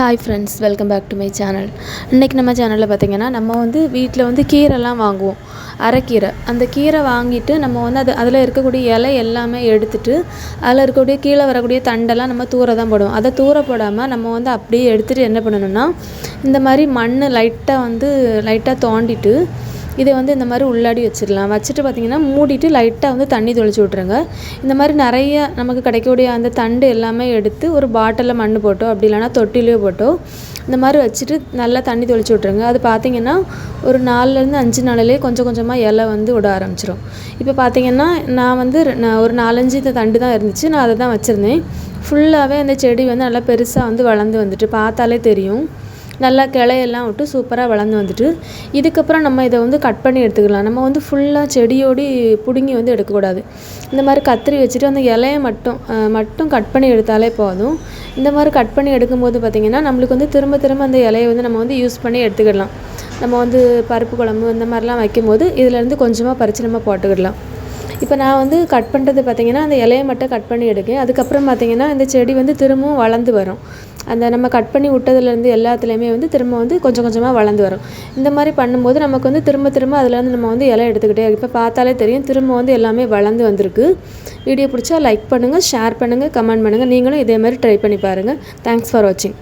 Hi friends welcome back to my channel இன்றைக்கி நம்ம சேனலில் பார்த்திங்கன்னா நம்ம வந்து வீட்டில் வந்து கீரைலாம் வாங்குவோம். அரைக்கீரை. அந்த கீரை வாங்கிட்டு நம்ம வந்து அது அதில் இருக்கக்கூடிய இலை எல்லாமே எடுத்துட்டு அதில் இருக்கக்கூடிய கீழே வரக்கூடிய தண்டெல்லாம் நம்ம தூர தான் போடுவோம். அதை தூர போடாமல் நம்ம வந்து அப்படியே எடுத்துகிட்டு என்ன பண்ணணும்னா இந்த மாதிரி மண் லைட்டாக வந்து லைட்டாக தோண்டிட்டு இதை வந்து இந்த மாதிரி உள்ளாடி வச்சிடலாம். வச்சுட்டு பார்த்திங்கன்னா மூடிட்டு லைட்டாக வந்து தண்ணி தொளிச்சு விட்ருங்க இந்த மாதிரி நிறைய நமக்கு கிடைக்கக்கூடிய அந்த தண்டு எல்லாமே எடுத்து ஒரு பாட்டிலில் மண் போட்டோ அப்படி இல்லைன்னா தொட்டிலையோ போட்டோ இந்த மாதிரி வச்சுட்டு நல்லா தண்ணி தொளிச்சு விட்ருங்க அது பார்த்திங்கன்னா ஒரு நாலுலேருந்து அஞ்சு நாளிலே கொஞ்சம் கொஞ்சமாக இலை வந்து விட ஆரம்பிச்சிடும் இப்போ பார்த்திங்கன்னா நான் வந்து நான் ஒரு நாலஞ்சு இந்த தண்டு தான் இருந்துச்சு. நான் அதை தான் வச்சுருந்தேன். ஃபுல்லாகவே அந்த செடி வந்து நல்லா பெருசாக வந்து வளர்ந்து வந்துட்டு பார்த்தாலே தெரியும். நல்லா கிளையெல்லாம் விட்டு சூப்பராக வளர்ந்து வந்துட்டு இதுக்கப்புறம் நம்ம இதை வந்து கட் பண்ணி எடுத்துக்கலாம். நம்ம வந்து ஃபுல்லாக செடியோடி பிடுங்கி வந்து எடுக்கக்கூடாது. இந்த மாதிரி கத்திரி வச்சுட்டு அந்த இலையை மட்டும் மட்டும் கட் பண்ணி எடுத்தாலே போதும். இந்த மாதிரி கட் பண்ணி எடுக்கும்போது பார்த்திங்கன்னா நம்மளுக்கு வந்து திரும்ப திரும்ப அந்த இலையை வந்து நம்ம வந்து யூஸ் பண்ணி எடுத்துக்கிடலாம். நம்ம வந்து பருப்பு குழம்பு இந்த மாதிரிலாம் வைக்கும்போது இதுலேருந்து கொஞ்சமாக பறித்து நம்ம போட்டுக்கிடலாம். இப்போ நான் வந்து கட் பண்ணுறது பார்த்தீங்கன்னா அந்த இலையை மட்டும் கட் பண்ணி எடுக்கேன். அதுக்கப்புறம் பார்த்திங்கன்னா இந்த செடி வந்து திரும்பவும் வளர்ந்து வரும். அந்த நம்ம கட் பண்ணி விட்டதுலேருந்து எல்லாத்துலேயுமே வந்து திரும்ப வந்து கொஞ்சம் கொஞ்சமாக வளர்ந்து வரும். இந்த மாதிரி பண்ணும்போது நமக்கு வந்து திரும்ப திரும்ப அதுலேருந்து நம்ம வந்து இலை எடுத்துக்கிட்டே இப்போ பார்த்தாலே தெரியும். திரும்ப வந்து எல்லாமே வளர்ந்து வந்திருக்கு. வீடியோ பிடிச்சா லைக் பண்ணுங்கள் ஷேர் பண்ணுங்கள் கமெண்ட் பண்ணுங்கள் நீங்களும் இதே மாதிரி ட்ரை பண்ணி பாருங்கள் தேங்க்ஸ் ஃபார் வாட்சிங்